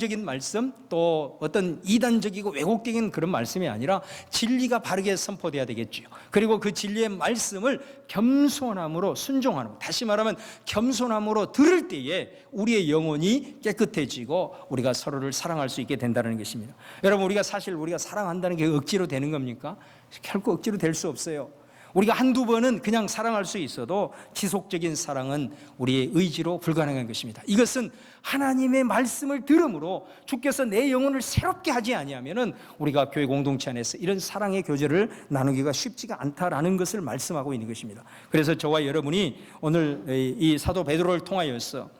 적인 말씀 또 어떤 이단적이고 왜곡적인 그런 말씀이 아니라 진리가 바르게 선포돼야 되겠죠. 그리고 그 진리의 말씀을 겸손함으로 순종하는 다시 말하면 겸손함으로 들을 때에 우리의 영혼이 깨끗해지고 우리가 서로를 사랑할 수 있게 된다는 것입니다. 여러분 우리가 사실 우리가 사랑한다는 게 억지로 되는 겁니까? 결코 억지로 될 수 없어요. 우리가 한두 번은 그냥 사랑할 수 있어도 지속적인 사랑은 우리의 의지로 불가능한 것입니다. 이것은 하나님의 말씀을 들음으로 주께서 내 영혼을 새롭게 하지 아니하면은 우리가 교회 공동체 안에서 이런 사랑의 교제를 나누기가 쉽지가 않다라는 것을 말씀하고 있는 것입니다. 그래서 저와 여러분이 오늘 이 사도 베드로를 통하여서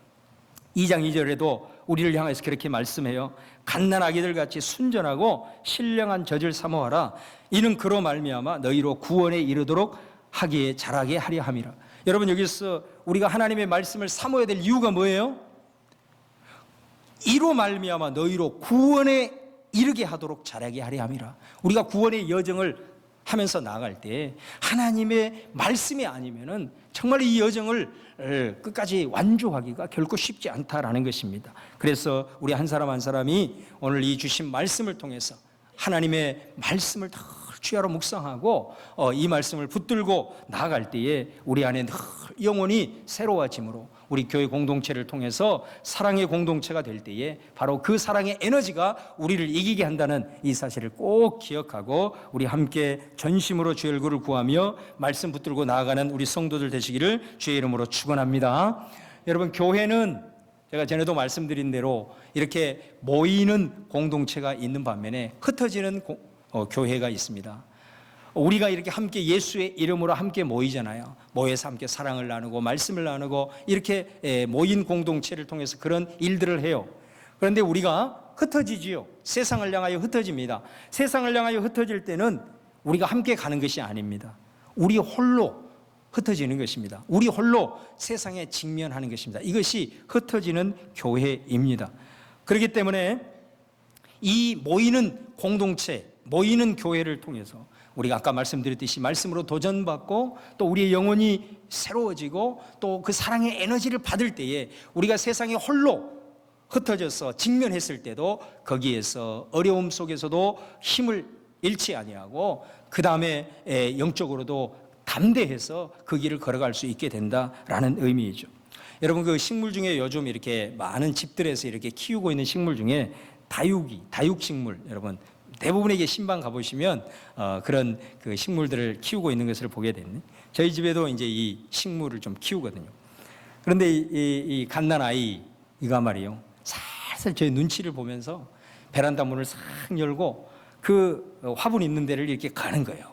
2장 2절에도 우리를 향해서 그렇게 말씀해요. 갓난아기들 같이 순전하고 신령한 젖을 사모하라. 이는 그로 말미암아 너희로 구원에 이르도록 하기에 잘하게 하려 함이라. 여러분 여기서 우리가 하나님의 말씀을 사모해야 될 이유가 뭐예요? 이로 말미암아 너희로 구원에 이르게 하도록 잘하게 하려 함이라. 우리가 구원의 여정을 하면서 나아갈 때 하나님의 말씀이 아니면은 정말 이 여정을 끝까지 완주하기가 결코 쉽지 않다라는 것입니다. 그래서 우리 한 사람 한 사람이 오늘 이 주신 말씀을 통해서 하나님의 말씀을 더 주야로 묵상하고 어, 이 말씀을 붙들고 나아갈 때에 우리 안에 늘 영혼이 새로워짐으로 우리 교회 공동체를 통해서 사랑의 공동체가 될 때에 바로 그 사랑의 에너지가 우리를 이기게 한다는 이 사실을 꼭 기억하고 우리 함께 전심으로 주의 얼굴을 구하며 말씀 붙들고 나아가는 우리 성도들 되시기를 주의 이름으로 축원합니다. 여러분 교회는 제가 전에도 말씀드린 대로 이렇게 모이는 공동체가 있는 반면에 흩어지는 고- 어, 교회가 있습니다. 우리가 이렇게 함께 예수의 이름으로 함께 모이잖아요. 모여서 함께 사랑을 나누고 말씀을 나누고 이렇게 에, 모인 공동체를 통해서 그런 일들을 해요. 그런데 우리가 흩어지지요. 세상을 향하여 흩어집니다. 세상을 향하여 흩어질 때는 우리가 함께 가는 것이 아닙니다. 우리 홀로 흩어지는 것입니다. 우리 홀로 세상에 직면하는 것입니다. 이것이 흩어지는 교회입니다. 그렇기 때문에 이 모이는 공동체, 모이는 교회를 통해서 우리가 아까 말씀드렸듯이 말씀으로 도전받고 또 우리의 영혼이 새로워지고 또 그 사랑의 에너지를 받을 때에 우리가 세상에 홀로 흩어져서 직면했을 때도 거기에서 어려움 속에서도 힘을 잃지 아니하고 그 다음에 영적으로도 담대해서 그 길을 걸어갈 수 있게 된다라는 의미이죠. 여러분 그 식물 중에 요즘 이렇게 많은 집들에서 이렇게 키우고 있는 식물 중에 다육이, 다육식물 여러분 대부분에게 신방 가보시면 어, 그런 그 식물들을 키우고 있는 것을 보게 됐네. 저희 집에도 이제 이 식물을 좀 키우거든요. 그런데 이, 이, 이 갓난 아이 이가 말이요. 살살 저희 눈치를 보면서 베란다 문을 싹 열고 그 화분 있는 데를 이렇게 가는 거예요.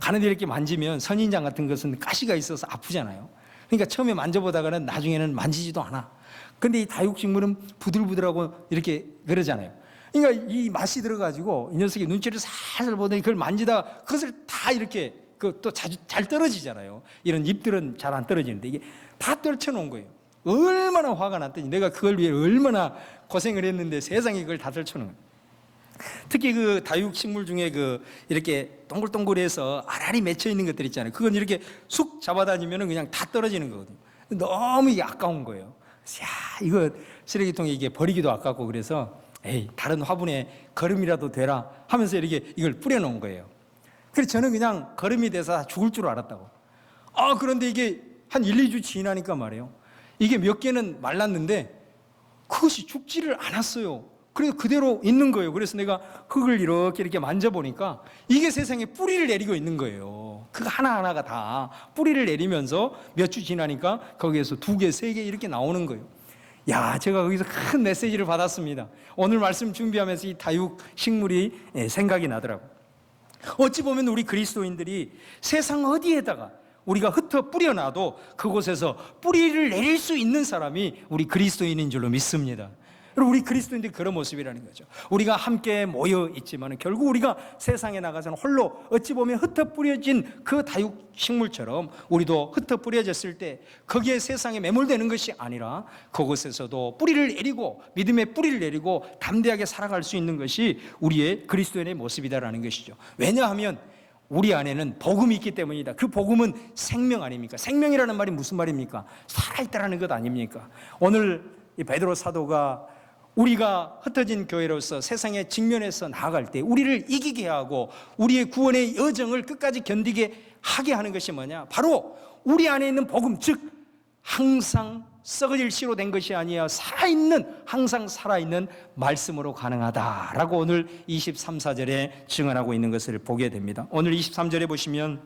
가는 데 이렇게 만지면 선인장 같은 것은 가시가 있어서 아프잖아요. 그러니까 처음에 만져보다가는 나중에는 만지지도 않아. 근데 이 다육식물은 부들부들하고 이렇게 그러잖아요. 그러니까 이 맛이 들어가지고 이 녀석이 눈치를 살살 보더니 그걸 만지다 그것을 다 이렇게 그 또 자주 잘 떨어지잖아요. 이런 잎들은 잘 안 떨어지는데 이게 다 떨쳐놓은 거예요. 얼마나 화가 났더니 내가 그걸 위해 얼마나 고생을 했는데 세상에 그걸 다 떨쳐놓은 거예요. 특히 그 다육식물 중에 그 이렇게 동글동글해서 알알이 맺혀 있는 것들 있잖아요. 그건 이렇게 쑥 잡아다니면은 그냥 다 떨어지는 거거든요. 너무 아까운 거예요. 야, 이거 쓰레기통에 이게 버리기도 아깝고 그래서 에이, 다른 화분에 거름이라도 되라 하면서 이렇게 이걸 뿌려놓은 거예요. 그래서 저는 그냥 거름이 돼서 죽을 줄 알았다고. 아, 그런데 이게 한 1, 2주 지나니까 말이에요. 이게 몇 개는 말랐는데 그것이 죽지를 않았어요. 그래서 그대로 있는 거예요. 그래서 내가 흙을 이렇게 이렇게 만져보니까 이게 세상에 뿌리를 내리고 있는 거예요. 그 하나하나가 다 뿌리를 내리면서 몇 주 지나니까 거기에서 두 개, 세 개 이렇게 나오는 거예요. 야, 제가 거기서 큰 메시지를 받았습니다. 오늘 말씀 준비하면서 이 다육 식물이 예, 생각이 나더라고요. 어찌 보면 우리 그리스도인들이 세상 어디에다가 우리가 흩어 뿌려놔도 그곳에서 뿌리를 내릴 수 있는 사람이 우리 그리스도인인 줄로 믿습니다. 여러분, 우리 그리스도인들이 그런 모습이라는 거죠. 우리가 함께 모여 있지만 결국 우리가 세상에 나가서는 홀로 어찌 보면 흩어 뿌려진 그 다육 식물처럼 우리도 흩어 뿌려졌을 때 거기에 세상에 매몰되는 것이 아니라 그곳에서도 뿌리를 내리고 믿음의 뿌리를 내리고 담대하게 살아갈 수 있는 것이 우리의 그리스도인의 모습이다라는 것이죠. 왜냐하면 우리 안에는 복음이 있기 때문이다. 그 복음은 생명 아닙니까? 생명이라는 말이 무슨 말입니까? 살아있다라는 것 아닙니까? 오늘 이 베드로 사도가 우리가 흩어진 교회로서 세상에 직면해서 나아갈 때 우리를 이기게 하고 우리의 구원의 여정을 끝까지 견디게 하게 하는 것이 뭐냐? 바로 우리 안에 있는 복음, 즉 항상 썩어질 씨로 된 것이 아니야 살아있는 항상 살아있는 말씀으로 가능하다라고 오늘 23, 4절에 증언하고 있는 것을 보게 됩니다. 오늘 23절에 보시면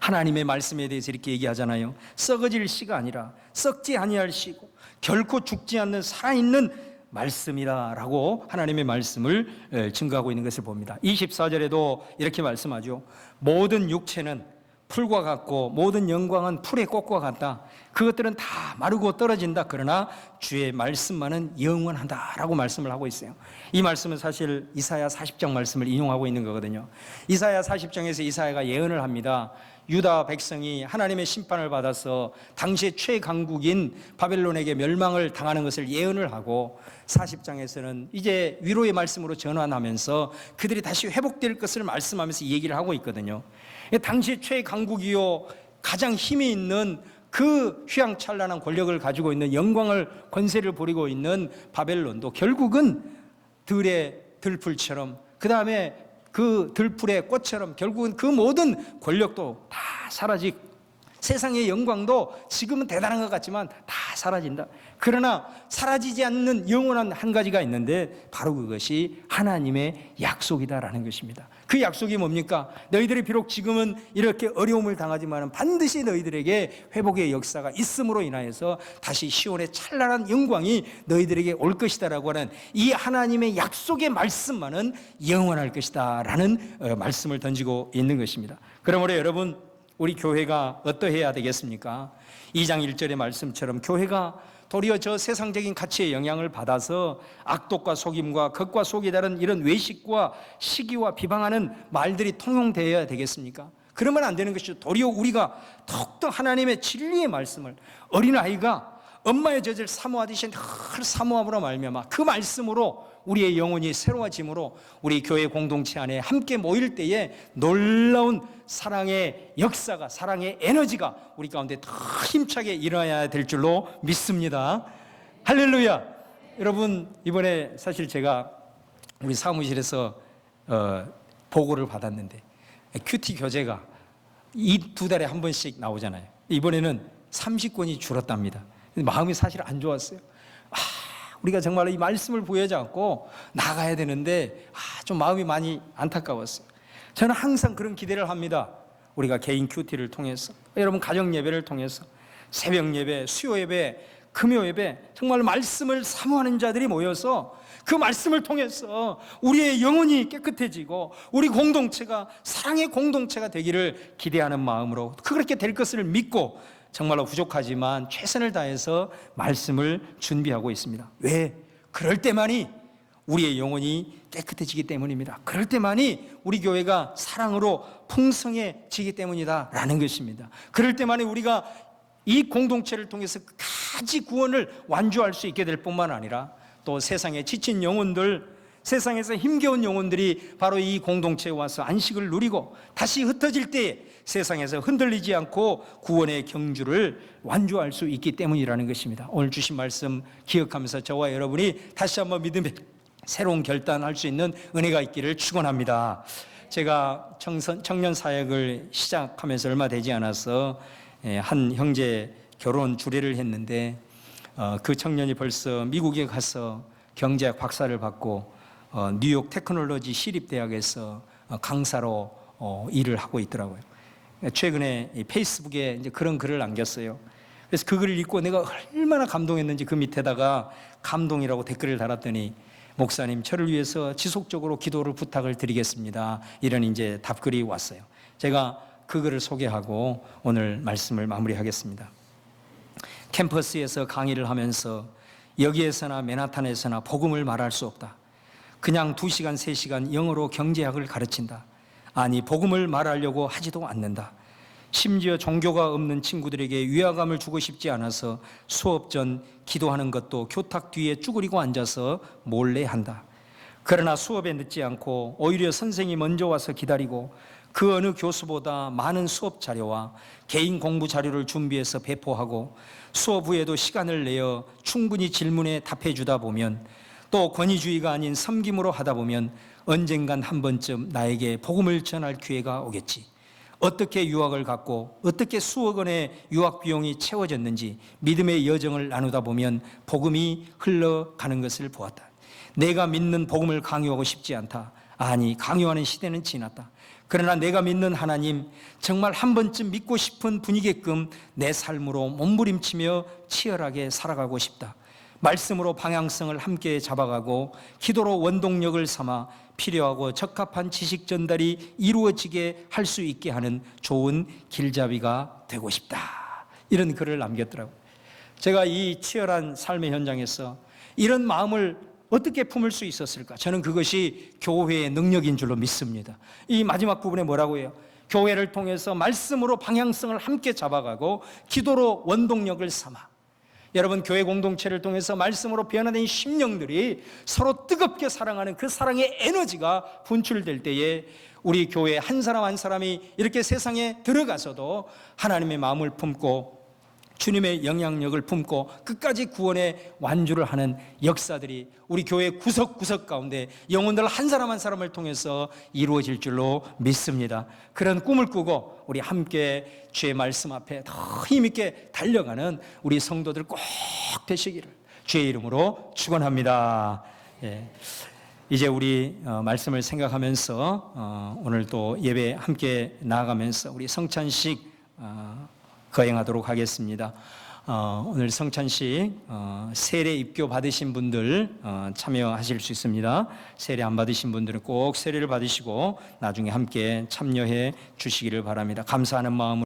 하나님의 말씀에 대해서 이렇게 얘기하잖아요. 썩어질 씨가 아니라 썩지 아니할 씨고 결코 죽지 않는 살아있는 말씀이다라고 하나님의 말씀을 에, 증거하고 있는 것을 봅니다. 24절에도 이렇게 말씀하죠. 모든 육체는 풀과 같고 모든 영광은 풀의 꽃과 같다. 그것들은 다 마르고 떨어진다. 그러나 주의 말씀만은 영원하다라고 말씀을 하고 있어요. 이 말씀은 사실 이사야 40장 말씀을 인용하고 있는 거거든요. 이사야 40장에서 이사야가 예언을 합니다. 유다 백성이 하나님의 심판을 받아서 당시의 최강국인 바벨론에게 멸망을 당하는 것을 예언을 하고 40장에서는 이제 위로의 말씀으로 전환하면서 그들이 다시 회복될 것을 말씀하면서 얘기를 하고 있거든요. 당시의 최강국이요 가장 힘이 있는 그 휘황찬란한 권력을 가지고 있는 영광을 권세를 부리고 있는 바벨론도 결국은 들의 들풀처럼 그 다음에 그 들풀의 꽃처럼 결국은 그 모든 권력도 다 사라지 세상의 영광도 지금은 대단한 것 같지만 다 사라진다. 그러나 사라지지 않는 영원한 한 가지가 있는데 바로 그것이 하나님의 약속이다라는 것입니다. 그 약속이 뭡니까? 너희들이 비록 지금은 이렇게 어려움을 당하지만 반드시 너희들에게 회복의 역사가 있음으로 인하여서 다시 시온의 찬란한 영광이 너희들에게 올 것이다라고 하는 이 하나님의 약속의 말씀만은 영원할 것이다라는 어, 말씀을 던지고 있는 것입니다. 그러므로 여러분 우리 교회가 어떠해야 되겠습니까? 2장 1절의 말씀처럼 교회가 도리어 저 세상적인 가치의 영향을 받아서 악독과 속임과 겉과 속이 다른 이런 외식과 시기와 비방하는 말들이 통용되어야 되겠습니까? 그러면 안 되는 것이죠. 도리어 우리가 더욱더 하나님의 진리의 말씀을 어린아이가 엄마의 젖을 사모하듯이 늘 사모함으로 말미암아 그 말씀으로 우리의 영혼이 새로워짐으로 우리 교회 공동체 안에 함께 모일 때에 놀라운 사랑의 역사가 사랑의 에너지가 우리 가운데 더 힘차게 일어나야 될 줄로 믿습니다. 할렐루야. 여러분 이번에 사실 제가 우리 사무실에서 어, 보고를 받았는데 큐티 교재가 이 두 달에 한 번씩 나오잖아요. 이번에는 30권이 줄었답니다. 마음이 사실 안 좋았어요. 아, 우리가 정말 이 말씀을 않고 나가야 되는데 아, 좀 마음이 많이 안타까웠어요. 저는 항상 그런 기대를 합니다. 우리가 개인 큐티를 통해서 여러분 가정 예배를 통해서 새벽 예배, 수요 예배, 금요 예배 정말 말씀을 사모하는 자들이 모여서 그 말씀을 통해서 우리의 영혼이 깨끗해지고 우리 공동체가 사랑의 공동체가 되기를 기대하는 마음으로 그렇게 될 것을 믿고 정말로 부족하지만 최선을 다해서 말씀을 준비하고 있습니다. 왜? 그럴 때만이 우리의 영혼이 깨끗해지기 때문입니다. 그럴 때만이 우리 교회가 사랑으로 풍성해지기 때문이다 라는 것입니다. 그럴 때만이 우리가 이 공동체를 통해서 가지 구원을 완주할 수 있게 될 뿐만 아니라 또 세상에 지친 영혼들 세상에서 힘겨운 영혼들이 바로 이 공동체에 와서 안식을 누리고 다시 흩어질 때 세상에서 흔들리지 않고 구원의 경주를 완주할 수 있기 때문이라는 것입니다. 오늘 주신 말씀 기억하면서 저와 여러분이 다시 한번 믿음의 새로운 결단할 수 있는 은혜가 있기를 축원합니다. 제가 청선, 청년 사역을 시작하면서 얼마 되지 않아서 예, 한 형제 결혼 주례를 했는데 어, 그 청년이 벌써 미국에 가서 경제학 박사를 받고 어, 뉴욕 테크놀로지 시립대학에서 어, 강사로 어, 일을 하고 있더라고요. 최근에 이 페이스북에 이제 그런 글을 남겼어요. 그래서 그 글을 읽고 내가 얼마나 감동했는지 그 밑에다가 감동이라고 댓글을 달았더니 목사님 저를 위해서 지속적으로 기도를 부탁을 드리겠습니다. 이런 이제 답글이 왔어요. 제가 그 글을 소개하고 오늘 말씀을 마무리하겠습니다. 캠퍼스에서 강의를 하면서 여기에서나 맨하탄에서나 복음을 말할 수 없다. 그냥 두 시간, 세 시간 영어로 경제학을 가르친다. 아니, 복음을 말하려고 하지도 않는다. 심지어 종교가 없는 친구들에게 위화감을 주고 싶지 않아서 수업 전 기도하는 것도 교탁 뒤에 쭈그리고 앉아서 몰래 한다. 그러나 수업에 늦지 않고 오히려 선생이 먼저 와서 기다리고 그 어느 교수보다 많은 수업 자료와 개인 공부 자료를 준비해서 배포하고 수업 후에도 시간을 내어 충분히 질문에 답해 주다 보면 또 권위주의가 아닌 섬김으로 하다 보면 언젠간 한 번쯤 나에게 복음을 전할 기회가 오겠지. 어떻게 유학을 갔고 어떻게 수억 원의 유학 비용이 채워졌는지 믿음의 여정을 나누다 보면 복음이 흘러가는 것을 보았다. 내가 믿는 복음을 강요하고 싶지 않다. 아니, 강요하는 시대는 지났다. 그러나 내가 믿는 하나님 정말 한 번쯤 믿고 싶은 분위기게끔 내 삶으로 몸부림치며 치열하게 살아가고 싶다. 말씀으로 방향성을 함께 잡아가고 기도로 원동력을 삼아 필요하고 적합한 지식 전달이 이루어지게 할 수 있게 하는 좋은 길잡이가 되고 싶다. 이런 글을 남겼더라고요. 제가 이 치열한 삶의 현장에서 이런 마음을 어떻게 품을 수 있었을까? 저는 그것이 교회의 능력인 줄로 믿습니다. 이 마지막 부분에 뭐라고 해요? 교회를 통해서 말씀으로 방향성을 함께 잡아가고 기도로 원동력을 삼아 여러분 교회 공동체를 통해서 말씀으로 변화된 심령들이 서로 뜨겁게 사랑하는 그 사랑의 에너지가 분출될 때에 우리 교회 한 사람 한 사람이 이렇게 세상에 들어가서도 하나님의 마음을 품고 주님의 영향력을 품고 끝까지 구원의 완주를 하는 역사들이 우리 교회 구석구석 가운데 영혼들 한 사람 한 사람을 통해서 이루어질 줄로 믿습니다. 그런 꿈을 꾸고 우리 함께 주의 말씀 앞에 더 힘있게 달려가는 우리 성도들 꼭 되시기를 주의 이름으로 축원합니다. 예. 이제 우리 어, 말씀을 생각하면서 어, 오늘 또 예배 함께 나아가면서 우리 성찬식 어, 거행하도록 하겠습니다. 어, 오늘 성찬식 어, 세례 입교 받으신 분들 어, 참여하실 수 있습니다. 세례 안 받으신 분들은 꼭 세례를 받으시고 나중에 함께 참여해 주시기를 바랍니다. 감사하는 마음으로.